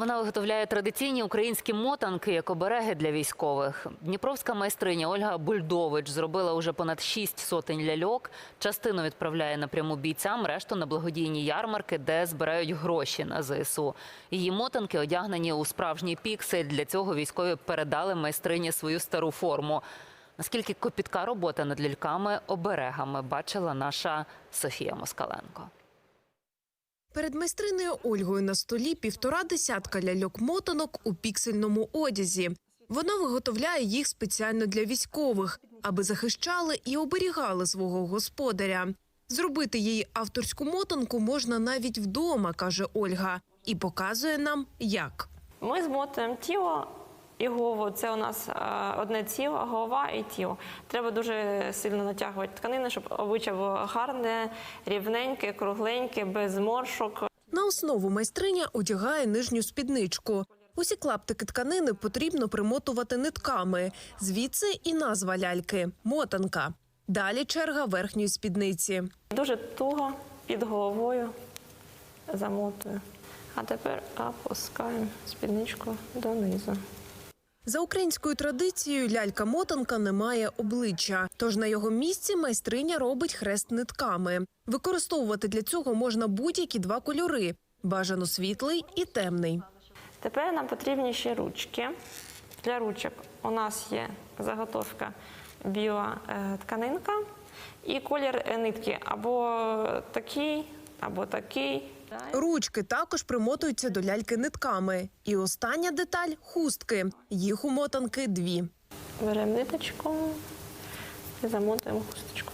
Вона виготовляє традиційні українські мотанки як обереги для військових. Дніпровська майстриня Ольга Бульдович зробила уже понад шість сотень ляльок. Частину відправляє напряму бійцям, решту на благодійні ярмарки, де збирають гроші на ЗСУ. Її мотанки одягнені у справжній піксель. Для цього військові передали майстрині свою стару форму. Наскільки копітка робота над ляльками оберегами бачила наша Софія Москаленко. Перед майстриною Ольгою на столі півтора десятка ляльок-мотанок у піксельному одязі. Вона виготовляє їх спеціально для військових, аби захищали і оберігали свого господаря. Зробити її авторську мотанку можна навіть вдома, каже Ольга, і показує нам, як. Ми змотуємо тіло і голову. Це у нас е, одне тіло, голова і тіло. Треба дуже сильно натягувати тканини, щоб обличчя було гарне, рівненьке, кругленьке, без зморшок. На основу майстриня одягає нижню спідничку. Усі клаптики тканини потрібно примотувати нитками. Звідси і назва ляльки мотанка. Далі черга верхньої спідниці. Дуже туго під головою замотую. А тепер опускаємо спідничку донизу. За українською традицією лялька-мотанка не має обличчя, тож на його місці майстриня робить хрест нитками. Використовувати для цього можна будь-які два кольори: бажано світлий і темний. Тепер нам потрібні ще ручки. Для ручок у нас є заготовка біла тканинка і колір нитки або такий, або такий. Ручки також примотуються до ляльки нитками. І остання деталь хустки. Їх у мотанки дві. Беремо ниточку і замотуємо хусточку.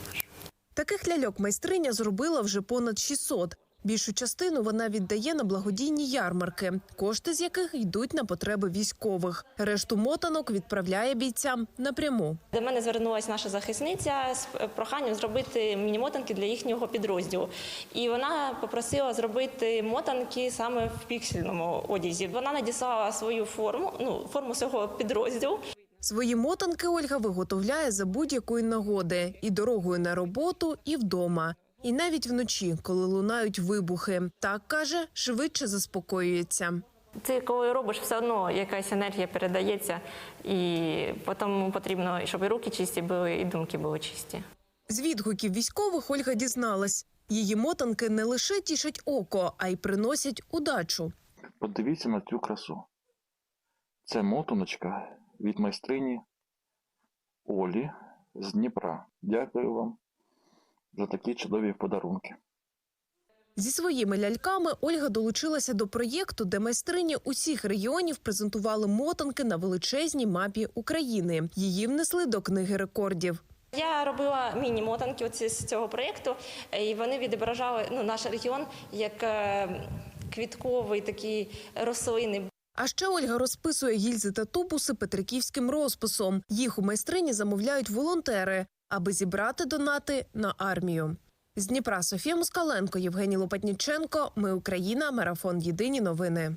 Таких ляльок майстриня зробила вже понад 600. Більшу частину вона віддає на благодійні ярмарки, кошти з яких йдуть на потреби військових. Решту мотанок відправляє бійцям напряму. До мене звернулася наша захисниця з проханням зробити міні-мотанки для їхнього підрозділу. І вона попросила зробити мотанки саме в піксельному одязі. Вона надіслала свою форму, ну форму свого підрозділу. Свої мотанки Ольга виготовляє за будь-якої нагоди і дорогою на роботу, і вдома. І навіть вночі, коли лунають вибухи, так каже, швидше заспокоюється. Ти коли робиш, все одно якась енергія передається, і тому потрібно, щоб і руки чисті були, і думки були чисті. З відгуків військових Ольга дізналась, її мотанки не лише тішать око, а й приносять удачу. Подивіться на цю красу. Це мотаночка від майстрині Олі з Дніпра. Дякую вам за такі чудові подарунки. Зі своїми ляльками Ольга долучилася до проєкту, де майстрині усіх регіонів презентували мотанки на величезній мапі України. Її внесли до книги рекордів. Я робила міні-мотанки оці з цього проєкту, і вони відображали ну, наш регіон як е, квітковий такий рослини. А ще Ольга розписує гільзи та тубуси петриківським розписом. Їх у майстрині замовляють волонтери, аби зібрати донати на армію. З Дніпра Софія Москаленко, Євгеній Лопатніченко. Ми Україна. Марафон Єдині новини.